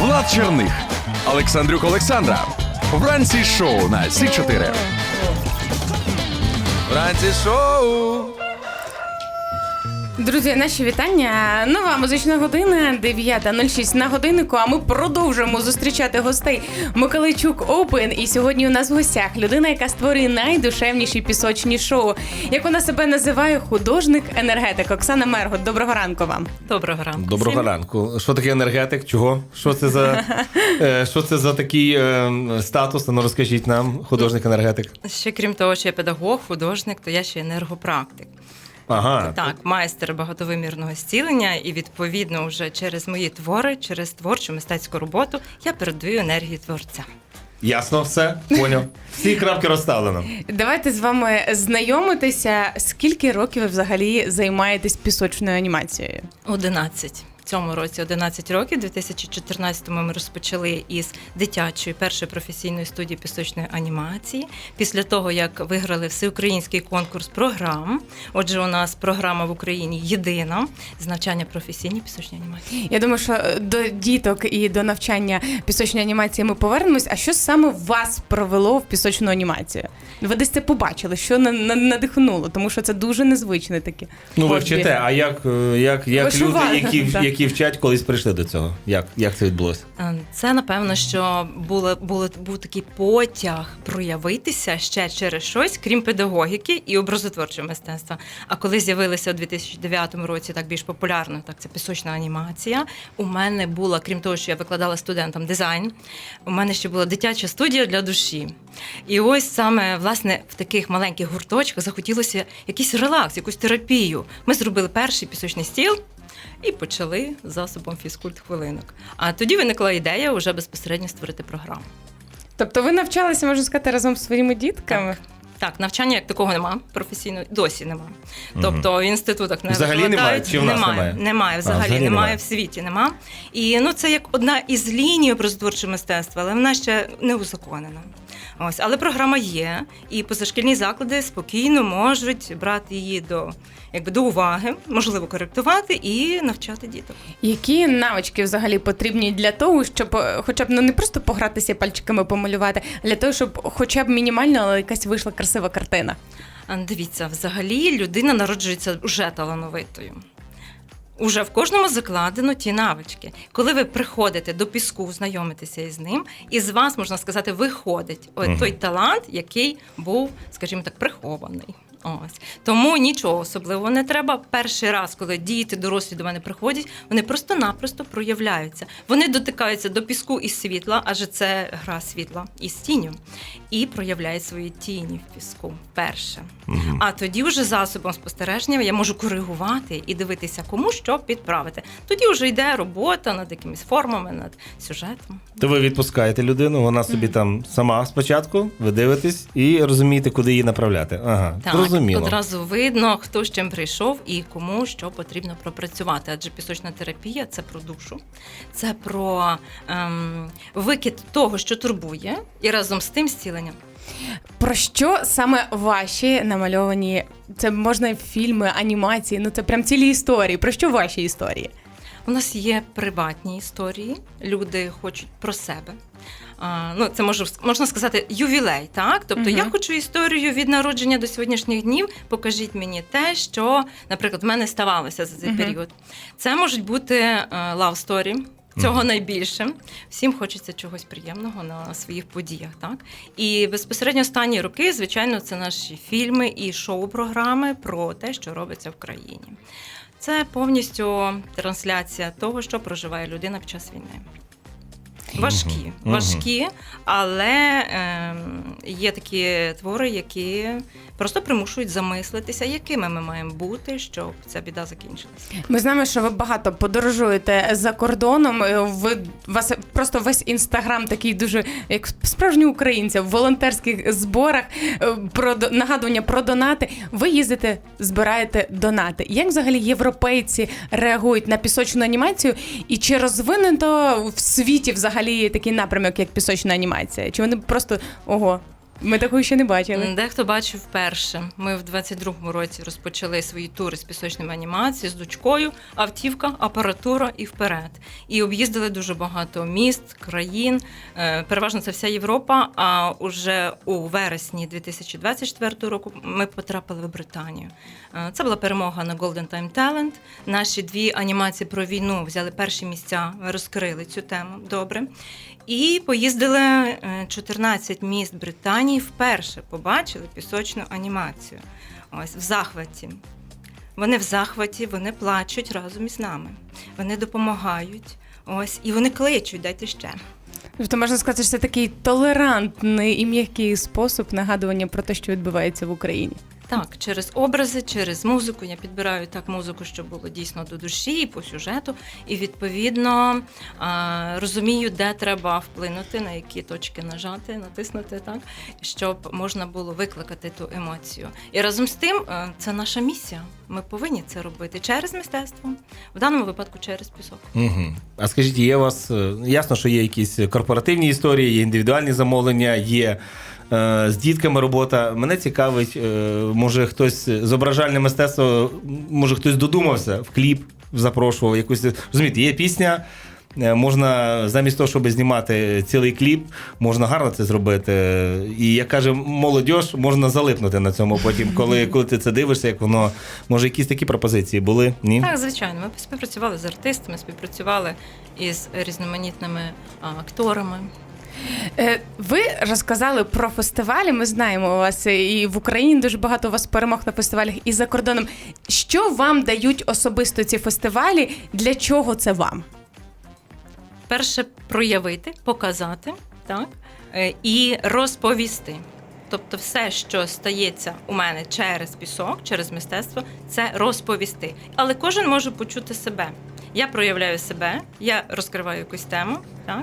Влад Черних, Олександрюк Олександра. Вранці шоу на Сі 4 Вранці шоу. Друзі, наші вітання. Нова музична година, 9.06 на годиннику. А ми продовжуємо зустрічати гостей Миколайчук Опен. І сьогодні у нас в гостях людина, яка створює найдушевніші пісочні шоу. Як вона себе називає, художник-енергетик Оксана Мергот. Доброго ранку вам. Доброго ранку. Доброго всім. ранку. Що таке енергетик? Чого? Що це за е, що це за такий е, статус? Ну розкажіть нам, художник енергетик. Ще крім того, що я педагог, художник, то я ще енергопрактик. Ага. Так, майстер багатовимірного зцілення, і відповідно, вже через мої твори, через творчу мистецьку роботу я передаю енергію творця. Ясно, все, поняв. Всі крапки розставлено. Давайте з вами знайомитися. Скільки років ви взагалі займаєтесь пісочною анімацією? 11. В цьому році 11 років. 2014-му ми розпочали із дитячої першої професійної студії пісочної анімації. Після того, як виграли всеукраїнський конкурс програм. Отже, у нас програма в Україні єдина з навчання професійній пісочній анімації. Я думаю, що е, до діток і до навчання пісочної анімації ми повернемось. А що саме вас провело в пісочну анімацію? Ви десь це побачили, що на- на- надихнуло, тому що це дуже незвичне таке. Ну ви вчите, а як, е, як, як люди, які, так. Які вчать, колись прийшли до цього? Як, як це відбулося? Е, Це напевно, що було, було був такий потяг проявитися ще через щось, крім педагогіки і образотворчого мистецтва. А коли з'явилися у 2009 році так більш популярно, так це пісочна анімація. У мене була, крім того, що я викладала студентам дизайн, у мене ще була дитяча студія для душі. І ось саме власне в таких маленьких гурточках захотілося якийсь релакс, якусь терапію. Ми зробили перший пісочний стіл. І почали засобом фізкульт хвилинок. А тоді виникла ідея вже безпосередньо створити програму. Тобто ви навчалися, можна сказати, разом з своїми дітками? Так, навчання як такого нема, професійно досі нема. Тобто в інститутах не Взагалі викладають. немає? Чи в нас немає? Немає, взагалі, взагалі немає, немає. в світі нема. І ну це як одна із ліній образотворчого мистецтва, але вона ще не узаконена. Ось, але програма є, і позашкільні заклади спокійно можуть брати її до, якби, до уваги, можливо, коректувати і навчати діток. Які навички взагалі потрібні для того, щоб е, хоча б ну не просто погратися пальчиками помалювати, а для того, щоб хоча б мінімально, але якась вийшла красива картина? Дивіться, взагалі людина народжується вже талановитою. Уже в кожному закладено ті навички. Коли ви приходите до піску, знайомитеся із ним, і з вас, можна сказати, виходить ой, той талант, який був, скажімо так, прихований. Ось тому нічого особливого не треба. Перший раз, коли діти дорослі до мене приходять, вони просто-напросто проявляються. Вони дотикаються до піску і світла, адже це гра світла із тінню, і проявляють свої тіні в піску. Перше. Мгм. А тоді вже засобом спостереження я можу коригувати і дивитися, кому що підправити. Тоді вже йде робота над якимись формами, над сюжетом. То ви відпускаєте людину, вона собі там сама спочатку, ви дивитесь і розумієте, куди її направляти. Ага, Так, зрозуміло. одразу видно, хто з чим прийшов і кому що потрібно пропрацювати. Адже пісочна терапія це про душу, це про ем, викид того, що турбує, і разом з тим зцілення. Про що саме ваші намальовані? Це можна фільми, анімації, ну це прям цілі історії. Про що ваші історії? У нас є приватні історії, люди хочуть про себе. А, ну, це можу, можна сказати ювілей, так? Тобто Мгм. я хочу історію від народження до сьогоднішніх днів. Покажіть мені те, що, наприклад, в мене ставалося за цей Мгм. період. Це можуть бути е, love story, Цього найбільше всім хочеться чогось приємного на своїх подіях, так і безпосередньо останні роки, звичайно, це наші фільми і шоу-програми про те, що робиться в країні. Це повністю трансляція того, що проживає людина під час війни. Важкі, важкі, але ем, є такі твори, які просто примушують замислитися, якими ми маємо бути, щоб ця біда закінчилася. Ми знаємо, що ви багато подорожуєте за кордоном. Е, Ви вас просто весь інстаграм такий дуже як справжні українці в волонтерських зборах. е, Про до- нагадування про донати. Ви їздите, збираєте донати. Як взагалі європейці реагують на пісочну анімацію? І чи розвинено в світі взагалі такий напрямок, як пісочна анімація? Чи вони просто ого? Ми такого ще не бачили. Дехто бачив вперше. Ми в 22-му році розпочали свої тури з пісочними анімацією, з дочкою, автівка, апаратура і вперед. І об'їздили дуже багато міст, країн. Е, Переважно це вся Європа. А уже у вересні 2024 року ми потрапили в Британію. Е, Це була перемога на Golden Time Talent. Наші дві анімації про війну взяли перші місця, розкрили цю тему добре. І поїздили е, 14 міст Британії. Вперше побачили пісочну анімацію. Ось в захваті. Вони в захваті, вони плачуть разом із нами. Вони допомагають. Ось, і вони кличуть, дайте ще. Тобто можна сказати, що це такий толерантний і м'який спосіб нагадування про те, що відбувається в Україні. Так, через образи, через музику. Я підбираю так музику, щоб було дійсно до душі і по сюжету. І відповідно розумію, де треба вплинути, на які точки нажати, натиснути, так, щоб можна було викликати ту емоцію. І разом з тим, е, це наша місія. Ми повинні це робити через мистецтво, в даному випадку через пісок. Угу. А скажіть, є у вас е, ясно, що є якісь корпоративні історії, є індивідуальні замовлення, є з дітками робота. Мене цікавить, е, може хтось зображальне мистецтво, може хтось додумався в кліп, запрошував якусь. Розумієте, є пісня. е, Можна замість того, щоб знімати цілий кліп, можна гарно це зробити. І як каже молодь, можна залипнути на цьому потім, коли, коли ти це дивишся, як воно. Може, якісь такі пропозиції були? Ні? Так, звичайно, ми співпрацювали з артистами, співпрацювали із різноманітними акторами. Е, Ви розказали про фестивалі. Ми знаємо у вас і в Україні дуже багато у вас перемог на фестивалях і за кордоном. Що вам дають особисто ці фестивалі? Для чого це вам? перше проявити, показати, так е, і розповісти. Тобто, все, що стається у мене через пісок, через мистецтво, це розповісти. Але кожен може почути себе. Я проявляю себе, я розкриваю якусь тему. Так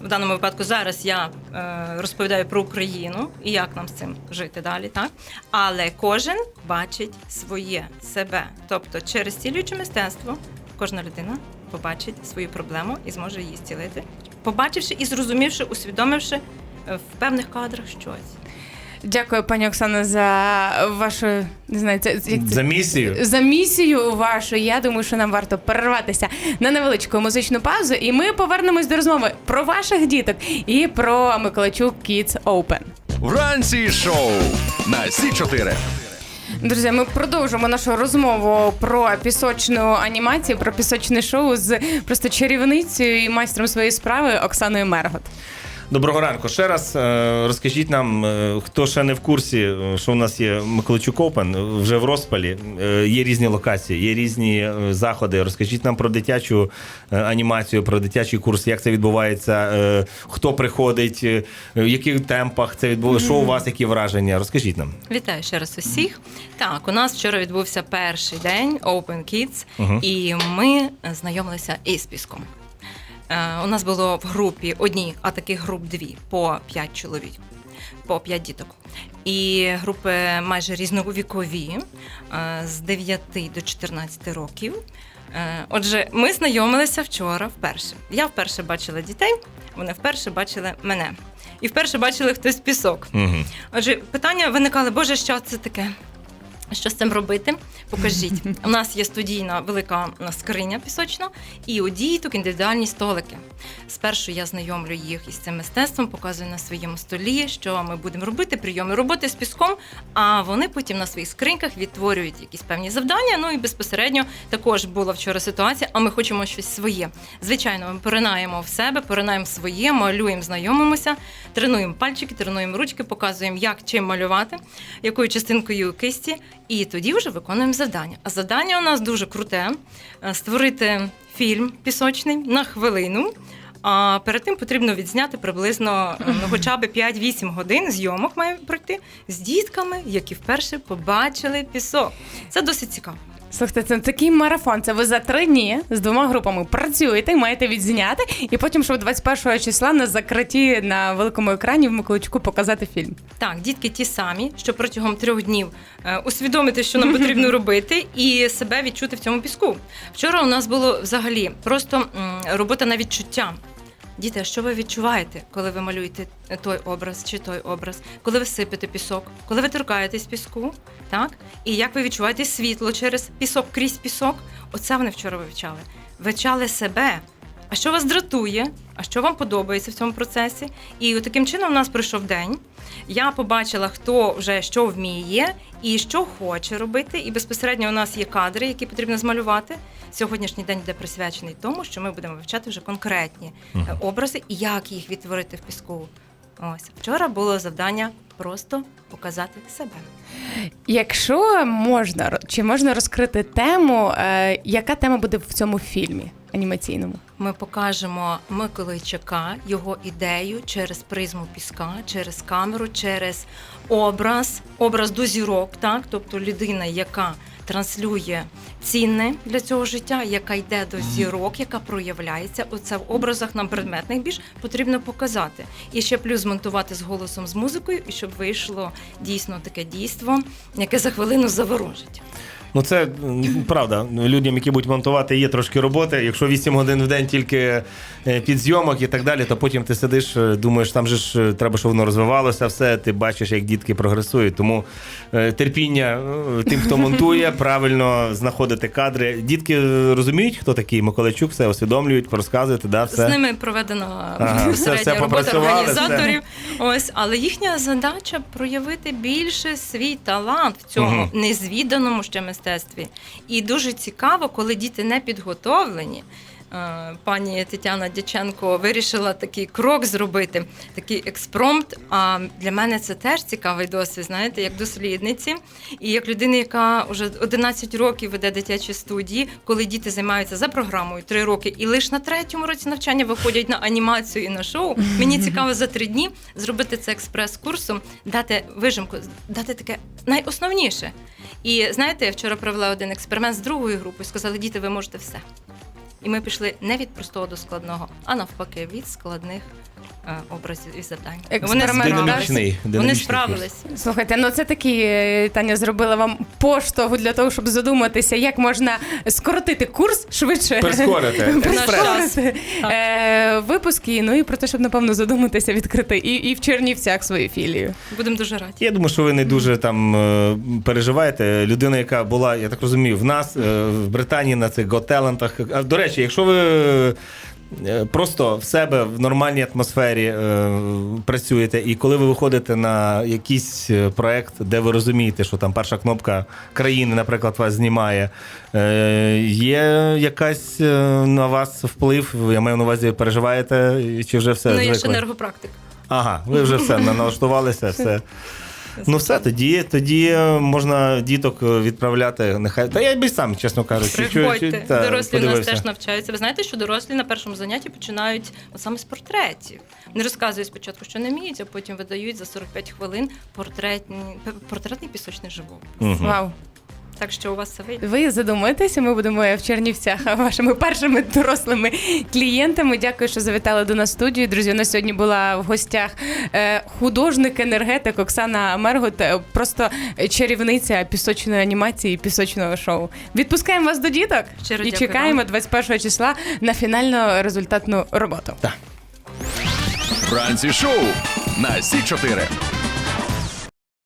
в даному випадку зараз я е, розповідаю про Україну і як нам з цим жити далі. Так, але кожен бачить своє себе. Тобто, через цілююче мистецтво кожна людина побачить свою проблему і зможе її зцілити, побачивши і зрозумівши, усвідомивши е, в певних кадрах щось. Дякую, пані Оксана, за вашу не знаю, це як це За місію. за місію вашу. Я думаю, що нам варто перерватися на невеличку музичну паузу, і ми повернемось до розмови про ваших діток і про Миколайчук Kids Open. Вранці шоу на Сі 4 Друзі, ми продовжимо нашу розмову про пісочну анімацію, про пісочне шоу з просто чарівницею і майстром своєї справи Оксаною Мергот. Доброго ранку. Ще раз е, розкажіть нам, е, хто ще не в курсі, е, що у нас є Миколайчук Опен вже в розпалі. Є різні локації, є різні заходи. Розкажіть нам про дитячу анімацію, про дитячий курс, як це відбувається, хто приходить, в яких темпах це відбувається, що у вас, які враження? Розкажіть нам. Вітаю ще раз усіх. Так, у нас вчора відбувся перший день Open Kids, Мгм. і ми знайомилися із піском. Е, У нас було в групі одній, а таких груп дві по п'ять чоловік, по п'ять діток. І групи майже різновікові е, з 9 до 14 років. Е, Отже, ми знайомилися вчора вперше. Я вперше бачила дітей, вони вперше бачили мене. І вперше бачили хтось пісок. Угу. Отже, питання виникали, Боже, що це таке? Що з цим робити? Покажіть. У нас є студійна велика скриня пісочна, і у діток індивідуальні столики. Спершу я знайомлю їх із цим мистецтвом, показую на своєму столі, що ми будемо робити, прийоми роботи з піском. А вони потім на своїх скриньках відтворюють якісь певні завдання. Ну і безпосередньо також була вчора ситуація, а ми хочемо щось своє. Звичайно, ми поринаємо в себе, поринаємо своє, малюємо, знайомимося, тренуємо пальчики, тренуємо ручки, показуємо, як чим малювати, якою частинкою кисті, і тоді вже виконуємо завдання. А завдання у нас дуже круте: е, створити фільм пісочний на хвилину. А перед тим потрібно відзняти приблизно е, ну, хоча б 5-8 годин зйомок має пройти з дітками, які вперше побачили пісок. Це досить цікаво. Слухайте, це такий марафон. Це ви за три дні з двома групами працюєте, маєте відзняти, і потім, щоб 21 числа на закритті на великому екрані в Миколайчуку показати фільм. Так, дітки ті самі, що протягом трьох днів е, усвідомити, що нам потрібно робити, і себе відчути в цьому піску. Вчора у нас було взагалі просто м, робота на відчуття. Діти, а що ви відчуваєте, коли ви малюєте той образ чи той образ, коли ви сипете пісок, коли ви торкаєтесь піску, так? І як ви відчуваєте світло через пісок крізь пісок? Оце вони вчора вивчали. Вивчали себе. А що вас дратує? А що вам подобається в цьому процесі? І таким чином у нас пройшов день. Я побачила, хто вже що вміє і що хоче робити. І безпосередньо у нас є кадри, які потрібно змалювати. Сьогоднішній день буде присвячений тому, що ми будемо вивчати вже конкретні е, образи і як їх відтворити в піску. Ось вчора було завдання просто показати себе. Якщо можна, чи можна розкрити тему, е, яка тема буде в цьому фільмі анімаційному? Ми покажемо Миколайчака, його ідею через призму піска, через камеру, через образ, образ до зірок, так? тобто людина, яка транслює цінне для цього життя, яка йде до зірок, яка проявляється. Оце в образах нам предметних більш потрібно показати. І ще плюс змонтувати з голосом, з музикою, і щоб вийшло дійсно таке дійство, яке за хвилину заворожить. Ну, це правда. Людям, які будуть монтувати, є трошки роботи. Якщо 8 годин в день тільки е, під зйомок і так далі, то потім ти сидиш, е, думаєш, там же ж е, треба, щоб воно розвивалося, все. Ти бачиш, як дітки прогресують. Тому терпіння тим, хто монтує, правильно знаходити кадри. Дітки розуміють, хто такий Миколайчук, все усвідомлюють, розказуєте, да, все. З ними проведена Ага, все- все робота організаторів. Ось, але їхня задача проявити більше свій талант в цьому Мгм. незвіданому ще мистецтві. І дуже цікаво, коли діти не підготовлені. Е, Пані Тетяна Дяченко вирішила такий крок зробити, такий експромт. А для мене це теж цікавий досвід, знаєте, як дослідниці, і як людина, яка вже 11 років веде дитячі студії, коли діти займаються за програмою 3 роки, і лише на третьому році навчання виходять на анімацію і на шоу. Мені цікаво за три дні зробити це експрес-курсом, дати вижимку, дати таке найосновніше. І знаєте, я вчора провела один експеримент з другою групою. Сказали, діти, ви можете все. І ми пішли не від простого до складного, а навпаки, від складних е, образів і завдань. Експеримент, Вони справились. Динамічний, Вони динамічний справились. Слухайте, ну це такі е, Таня зробила вам поштовх для того, щоб задуматися, як можна скоротити курс швидше. Прискорити. Е, випуски. Ну і про те, щоб напевно задуматися відкрити і, і в Чернівцях свою філію. Будемо дуже раді. Я думаю, що ви не дуже там е, переживаєте. Людина, яка була, я так розумію, в нас е, в Британії на цих готелентах. До речі, якщо ви е, просто в себе в нормальній атмосфері е, працюєте, і коли ви виходите на якийсь е, проект, де ви розумієте, що там перша кнопка країни, наприклад, вас знімає, е, є якась е, на вас вплив? Я маю на увазі, переживаєте, чи вже все ну, я ще енергопрактик. Ага, ви вже все налаштувалися, все. Ну все, тоді, тоді можна діток відправляти. Нехай. Та я б і сам, чесно кажучи, Приходьте, чую- та, дорослі у нас теж навчаються. Ви знаєте, що дорослі на першому занятті починають от саме з портретів. Вони розказують спочатку, що не вміють, а потім видають за 45 хвилин портретні, портретний пісочний живопис. Угу. Вау. Так що у вас все вийде. Ви задумаєтеся, ми будемо в Чернівцях вашими першими дорослими клієнтами. Дякую, що завітали до нас в студію. Друзі, у нас сьогодні була в гостях е, художник-енергетик Оксана Мергот, е, просто чарівниця пісочної анімації, і пісочного шоу. Відпускаємо вас до діток Щиро і дякую чекаємо 21 числа на фінальну результатну роботу. Вранці шоу на Сі 4